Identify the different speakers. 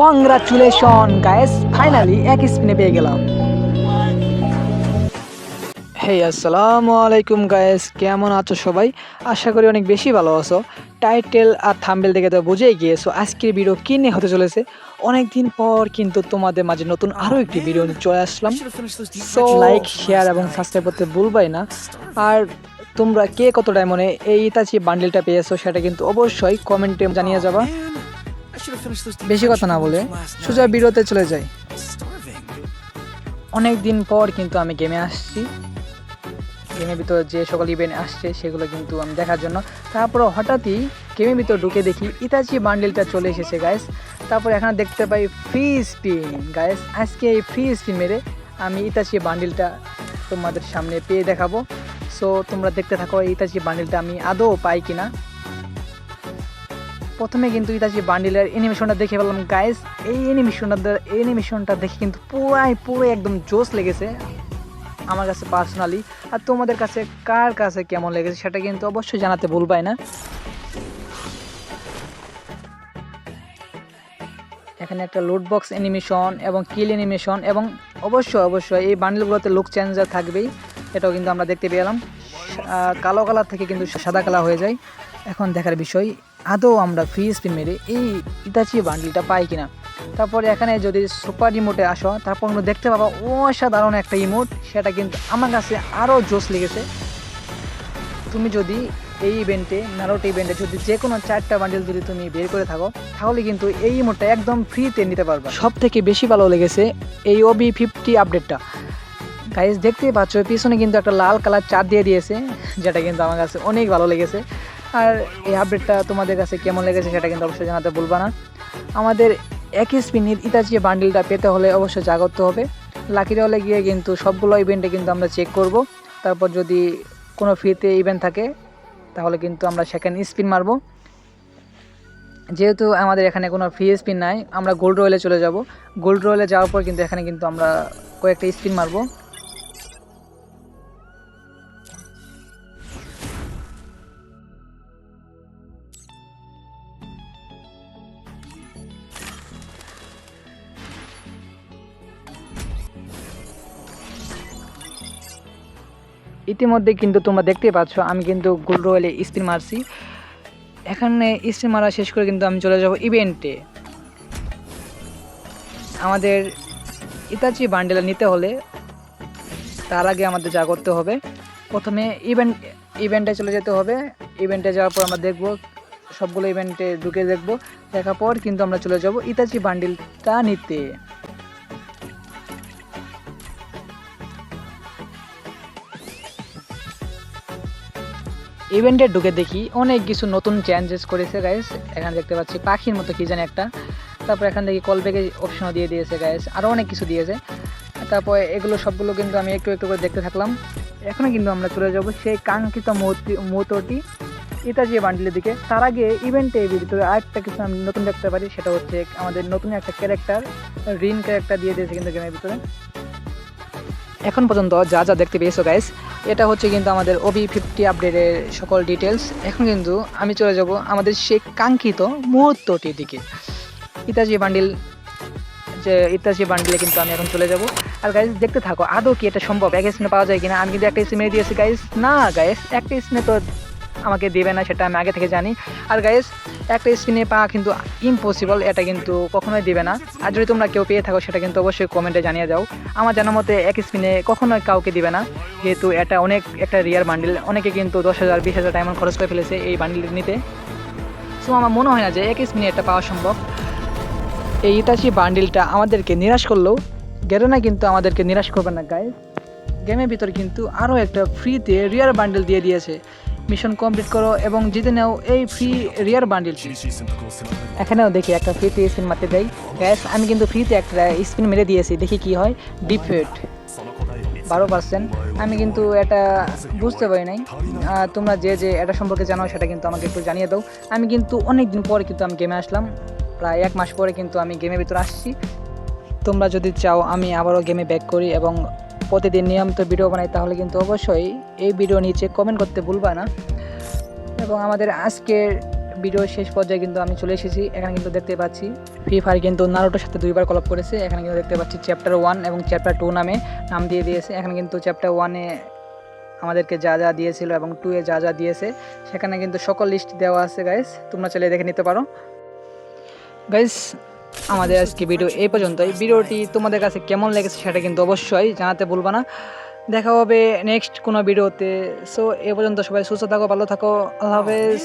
Speaker 1: Congratulation guys finally এক স্পিনে পেয়ে গেলাম। হে আসসালামু আলাইকুম গায়েস কেমন আছো সবাই? আশা করি অনেক বেশি ভালো আছো। টাইটেল আর থাম্বেল দেখে তো বুঝেই গিয়েছো, আজকের ভিডিও কী নিয়ে হতে চলেছে? অনেক দিন পর কিন্তু তোমাদের মাঝে নতুন আরও একটি ভিডিও নিয়ে চলে আসলাম। সো লাইক শেয়ার এবং সাবস্ক্রাইব করতে ভুলবাই না। আর তোমরা কে কত ডায়মন্ডে এই ইতাচি বান্ডেলটা পেয়েছ সেটা কিন্তু অবশ্যই কমেন্টে জানিয়ে যাবা। বেশি কথা না বলে সোজা ভিডিওতে চলে যাই অনেক দিন পর কিন্তু আমি গেমে আসছি। গেমের ভিতর যে সকল ইভেন্ট আসছে, সেগুলো কিন্তু আমি দেখার জন্য। তারপর হঠাৎই গেমের ভিতর ঢুকে দেখি ইতাচি বান্ডেলটা চলে এসেছে গাইস তারপর এখানে দেখতে পাই ফ্রি স্পিন গাইস আজকে এই ফ্রি স্পিন মেরে আমি ইতাচি বান্ডেলটা তোমাদের সামনে পেয়ে দেখাবো। সো তোমরা দেখতে থাকো ইতাচি বান্ডেলটা আমি আদৌ পাই কিনা। প্রথমে কিন্তু ইতাচি বান্ডিলের অ্যানিমেশনটা দেখে পেলাম গাইস এই অ্যানিমেশনটা অ্যানিমেশনটা দেখে কিন্তু পুরাই পুরো একদম জোশ লেগেছে আমার কাছে পার্সোনালি আর তোমাদের কাছে কার কাছে কেমন লেগেছে সেটা কিন্তু অবশ্যই জানাতে ভুলবাই না। এখানে একটা লুট বক্স অ্যানিমেশন এবং কিল অ্যানিমেশন এবং অবশ্যই অবশ্যই এই বান্ডেলগুলোতে লুক চেঞ্জার থাকবেই। এটাও কিন্তু আমরা দেখতে পেলাম। কালো কালার থেকে কিন্তু সাদা কালার হয়ে যায়। এখন দেখার বিষয় আদৌ আমরা ফ্রি স্পিন মেরে এই ইতাচি বান্ডিলটা পাই কিনা? তারপরে এখানে যদি সুপার ইমোটে আসো, তারপর কিন্তু দেখতে পাবো অসাধারণ একটা ইমোট সেটা কিন্তু আমার কাছে আরও জোশ লেগেছে। তুমি যদি এই ইভেন্টে নারোট ইভেন্টে যদি যে কোনো চারটা বান্ডেল যদি তুমি বের করে থাকো, তাহলে কিন্তু এই ইমোটটা একদম ফ্রিতে নিতে পারবে। সব থেকে বেশি ভালো লেগেছে এই ওবি ফিফটি আপডেটটা গাইজ দেখতেই পাচ্ছ, পিছনে কিন্তু একটা লাল কালার চার দিয়ে দিয়েছে, যেটা কিন্তু আমার কাছে অনেক ভালো লেগেছে। আর এই আপডেটটা তোমাদের কাছে কেমন লেগেছে সেটা কিন্তু অবশ্যই জানাতে ভুলবা না। আমাদের একই স্পিনের ইতাচি বান্ডিলটা পেতে হলে অবশ্যই করতে হবে। লাকির হলে গিয়ে কিন্তু সবগুলো ইভেন্টে কিন্তু আমরা চেক করব। তারপর যদি কোনো ফ্রিতে ইভেন্ট থাকে, তাহলে কিন্তু আমরা সেখানে স্পিন মারবো। যেহেতু আমাদের এখানে কোনো ফ্রি স্পিন নাই, আমরা গোল্ড রয়েলে চলে যাব। গোল্ড রয়েলে যাওয়ার পর কিন্তু এখানে কিন্তু আমরা কয়েকটা স্পিন মারবো। ইতিমধ্যে কিন্তু তোমরা দেখতেই পাচ্ছ, আমি কিন্তু গোল্ড রয়েলে স্পিন মারছি। এখানে স্পিন মারা শেষ করে কিন্তু আমি চলে যাব ইভেন্টে। আমাদের ইতাচি বান্ডেল নিতে হলে তার আগে আমাদের যা করতে হবে, প্রথমে ইভেন্ট ইভেন্টে চলে যেতে হবে। ইভেন্টে যাওয়ার পর আমরা দেখব, সবগুলো ইভেন্টে ঢুকে দেখব। দেখার পর কিন্তু আমরা চলে যাব ইতাচি বান্ডিলটা নিতে। ইভেন্টে ঢুকে দেখি অনেক কিছু নতুন চেঞ্জেস করেছে গাইস এখানে দেখতে পাচ্ছি, পাখির মতো কি জানি একটা। তারপর এখান থেকে কল ব্যাগের অপশনও দিয়ে দিয়েছে গাইস আরও অনেক কিছু দিয়েছে। তারপর এগুলো সবগুলো কিন্তু আমি একটু একটু করে দেখতে থাকলাম। এখনও কিন্তু আমরা চলে যাব সেই কাঙ্ক্ষিত মুহূর্তি মুহূর্তটি ইতাজি বান্ডিলের দিকে। তার আগে ইভেন্টে ভিতরে আরেকটা কিছু আমি নতুন দেখতে পারি, সেটা হচ্ছে আমাদের নতুন একটা ক্যারেক্টার রিন ক্যারেক্টার দিয়ে দিয়েছে কিন্তু গেমের ভিতরে। এখন পর্যন্ত যা যা দেখতে পেয়েছ গাইস এটা হচ্ছে কিন্তু আমাদের ওবি ফিফটি আপডেটের সকল ডিটেলস এখন কিন্তু আমি চলে যাব আমাদের সেই কাঙ্ক্ষিত মুহূর্তটির দিকে। ইতাজি বান্ডিল যে ইতাজি বান্ডিলে কিন্তু আমি এখন চলে যাব। আর গাইস দেখতে থাকো, আদৌ কি এটা সম্ভব? এক স্পিনে পাওয়া যায় কিনা? আমি কিন্তু একটা স্পিনে দিয়েছি গাইস না গাইস একটা স্পিনে তো আমাকে দেবে না, সেটা আমি আগে থেকে জানি। আর গাইস একটা স্পিনে পাওয়া কিন্তু ইম্পসিবল এটা কিন্তু কখনোই দিবে না। আর যদি তোমরা কেউ পেয়ে থাকো, সেটা কিন্তু অবশ্যই কমেন্টে জানিয়ে দাও। আমার জানার মতে, এক স্পিনে কখনোই কাউকে দিবে না। যেহেতু এটা অনেক একটা রিয়ার বান্ডিল অনেকে কিন্তু দশ হাজার, বিশ হাজার ডায়মন্ড খরচ করে ফেলেছে এই বান্ডিল নিতে। সো আমার মনে হয় না যে এক স্পিনে এটা পাওয়া সম্ভব। এই ইতাচি বান্ডিলটা আমাদেরকে নিরাশ করলেও গেরোনা কিন্তু আমাদেরকে নিরাশ করবে না গায়ে গেমের ভিতর কিন্তু আরও একটা ফ্রিতে রিয়ার বান্ডেল দিয়ে দিয়েছে। মিশন কমপ্লিট করো এবং জিতে নাও এই ফ্রি রিয়ার বান্ডেল এখানেও দেখি একটা ফ্রিতে স্পিন মারতে দেয় গ্যাস আমি কিন্তু ফ্রিতে একটা স্পিন মেরে দিয়েছি, দেখি কি হয়। ডিফেট বারো পার্সেন্ট আমি কিন্তু এটা বুঝতে পারি নাই। তোমরা যে যে এটা সম্পর্কে জানো, সেটা কিন্তু আমাকে একটু জানিয়ে দাও। আমি কিন্তু অনেক দিন পরে কিন্তু আমি গেমে আসলাম। প্রায় এক মাস পরে কিন্তু আমি গেমের ভিতরে আসছি। তোমরা যদি চাও, আমি আবারও গেমে ব্যাক করি এবং প্রতিদিন নিয়মিত ভিডিও বানাই, তাহলে কিন্তু অবশ্যই এই ভিডিও নিচে কমেন্ট করতে ভুলবা না। এবং আমাদের আজকের ভিডিও শেষ পর্যায়ে কিন্তু আমি চলে এসেছি। এখানে কিন্তু দেখতে পাচ্ছি ফ্রি ফায়ার কিন্তু নারোটোর সাথে দুইবার কলাপ করেছে। এখানে কিন্তু দেখতে পাচ্ছি চ্যাপ্টার ওয়ান এবং চ্যাপ্টার টু নামে নাম দিয়ে দিয়েছে। এখানে কিন্তু চ্যাপ্টার ওয়ানে আমাদেরকে যা যা দিয়েছিল এবং টু এ যা যা দিয়েছে, সেখানে কিন্তু সকল লিস্ট দেওয়া আছে গাইস তোমরা চলে দেখে নিতে পারো। গাইস আমাদের আজকে ভিডিও এই পর্যন্ত এই ভিডিওটি তোমাদের কাছে কেমন লেগেছে সেটা কিন্তু অবশ্যই জানাতে ভুলবা না। দেখা হবে নেক্সট কোনো ভিডিওতে। সো এ পর্যন্ত সবাই সুস্থ থাকো, ভালো থাকো। আল্লাহ হাফেজ।